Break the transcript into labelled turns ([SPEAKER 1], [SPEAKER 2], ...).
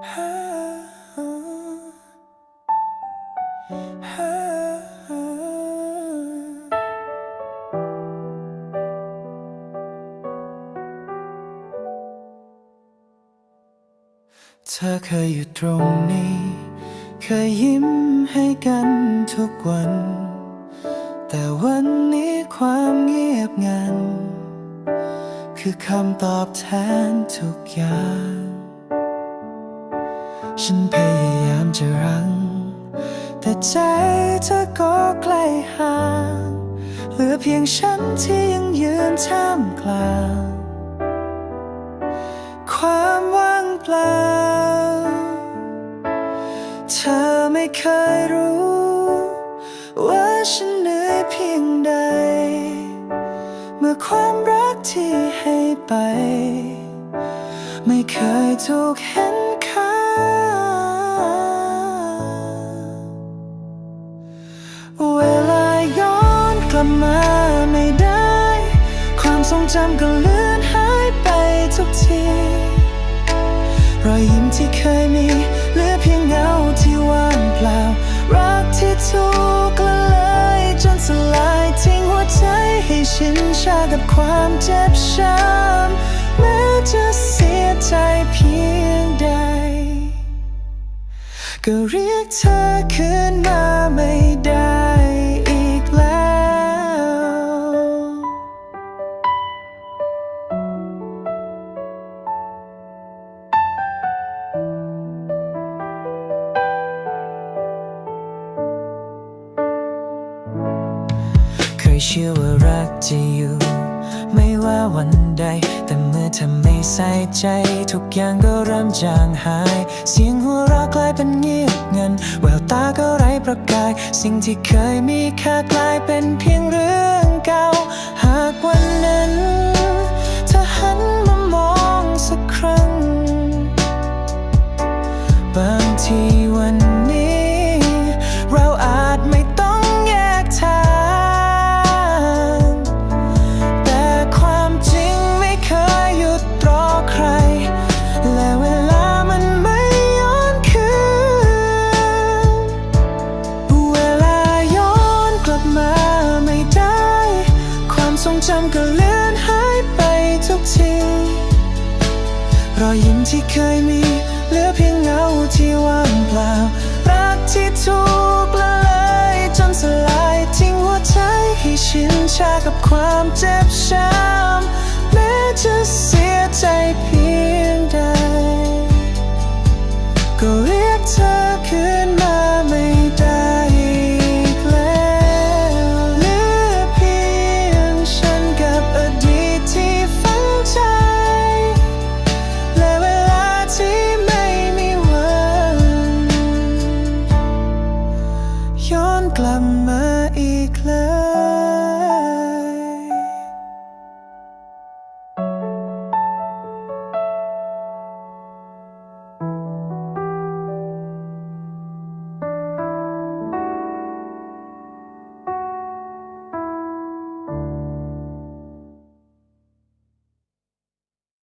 [SPEAKER 1] เธอเคยอยู่ตรงนี้ เคยยิ้มให้กันทุกวัน แต่วันนี้ความเงียบงัน คือคำตอบแทนทุกอย่าง ฉันพยายามจะรั้ง แต่ใจเธอก็ใกล้ห่างเหลือเพียงฉันที่ยังยืนท่ามกลาง ความว่างเปล่า เธอไม่เคยรู้ ว่าฉันเหนื่อยเพียงใด เมื่อความรักที่ให้ไป ไม่เคยถูกเห็น เวลาย้อนกลับมาไม่ได้ ความทรงจำก็เลือนหายไปทุกที รอยยิ้มที่เคยมีเหลือเพียงเงาที่ว่างเปล่า รักที่ถูกละลายจนสลายทิ้งหัวใจให้ชินชากับความเจ็บช้ำแม้จะ ก็เรียกเธอคืนมาไม่ได้อีกแล้ว เคยเชื่อว่ารักจะอยู่ ไม่ว่าวันใด แต่เมื่อเธอไม่ใส่ใจ ทุกอย่างก็เริ่มจางหาย เสียงหัวเราะกลายเป็นเงียบเงันแววตาก็ไร้ประกาย สิ่งที่เคยมีค่ากลายเป็นเพียงเรื่องเก่า หากวันนั้น รอยยิ้มที่เคยมีเหลือเพียงเงาที่ว่างเปล่า รักที่ถูกละลายจนสลายทิ้งหัวใจให้ชินชากับความเจ็บช้ำแม้จะเสียใจเพียงใด ก็เรียกเธอ